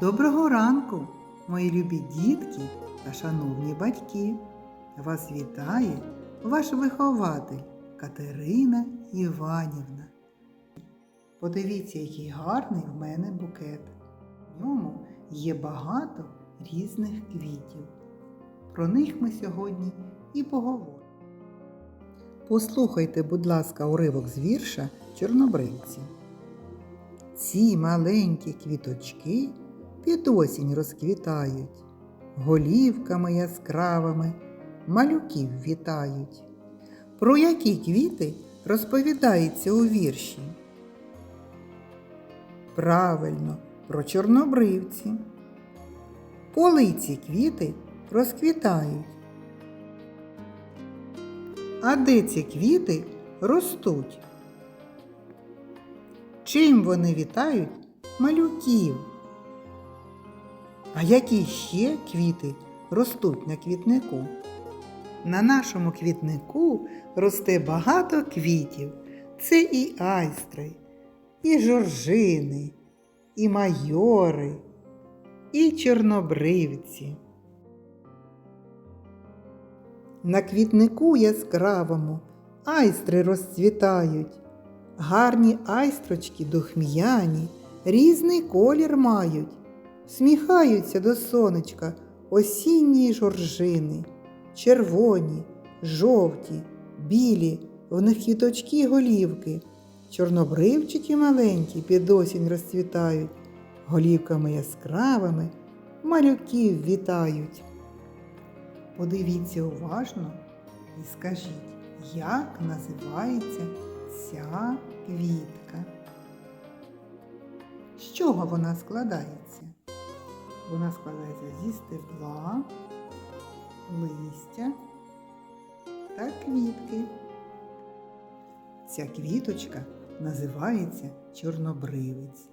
Доброго ранку, мої любі дітки та шановні батьки. Вас вітає ваш вихователь Катерина Іванівна. Подивіться, який гарний в мене букет. В ньому є багато різних квітів. Про них ми сьогодні і поговоримо. Послухайте, будь ласка, уривок з вірша Чорнобривці. Ці маленькі квіточки під осінь розквітають, голівками яскравими малюків вітають. Про які квіти розповідається у вірші? Правильно, про чорнобривці. Коли ці квіти розквітають? А де ці квіти ростуть? Чим вони вітають малюків? А які ще квіти ростуть на квітнику? На нашому квітнику росте багато квітів. Це і айстри, і жоржини, і майори, і чорнобривці. На квітнику яскравому айстри розцвітають. Гарні айстрочки духм'яні, різний колір мають, сміхаються до сонечка осінні жоржини, червоні, жовті, білі, в них квіточки голівки, чорнобривчики маленькі під осінь розцвітають, голівками яскравими малюків вітають. Подивіться уважно і скажіть, як називається ця квітка? З чого вона складається? Вона складається зі стебла, листя та квітки. Ця квіточка називається чорнобривець.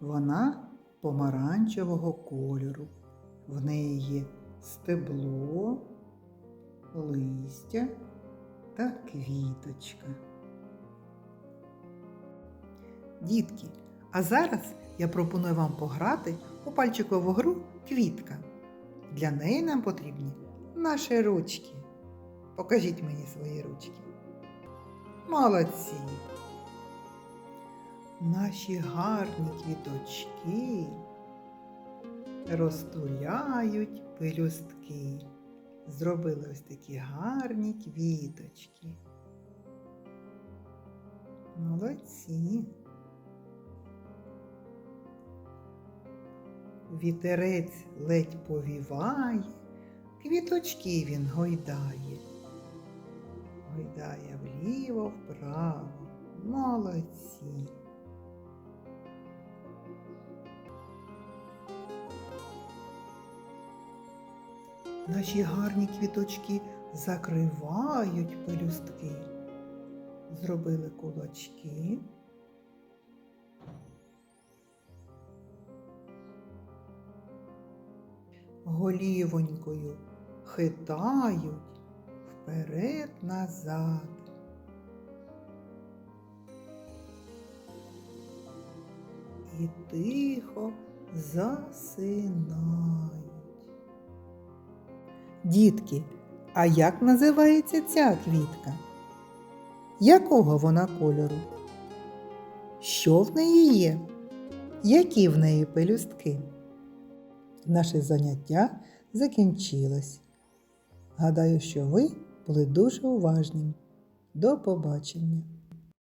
Вона помаранчевого кольору. В неї є стебло, листя та квіточка. Дітки, а зараз я пропоную вам пограти у пальчикову гру квітка. Для неї нам потрібні наші ручки. Покажіть мені свої ручки. Молодці! Наші гарні квіточки розтуляють пелюстки. Зробили ось такі гарні квіточки. Молодці. Вітерець ледь повіває, квіточки він гойдає. Гойдає вліво, вправо. Молодці. Наші гарні квіточки закривають пелюстки. Зробили кулачки. Голівонькою хитають вперед назад. І тихо засинають. Дітки, а як називається ця квітка? Якого вона кольору? Що в неї є? Які в неї пелюстки? Наше заняття закінчилось. Гадаю, що ви були дуже уважні. До побачення!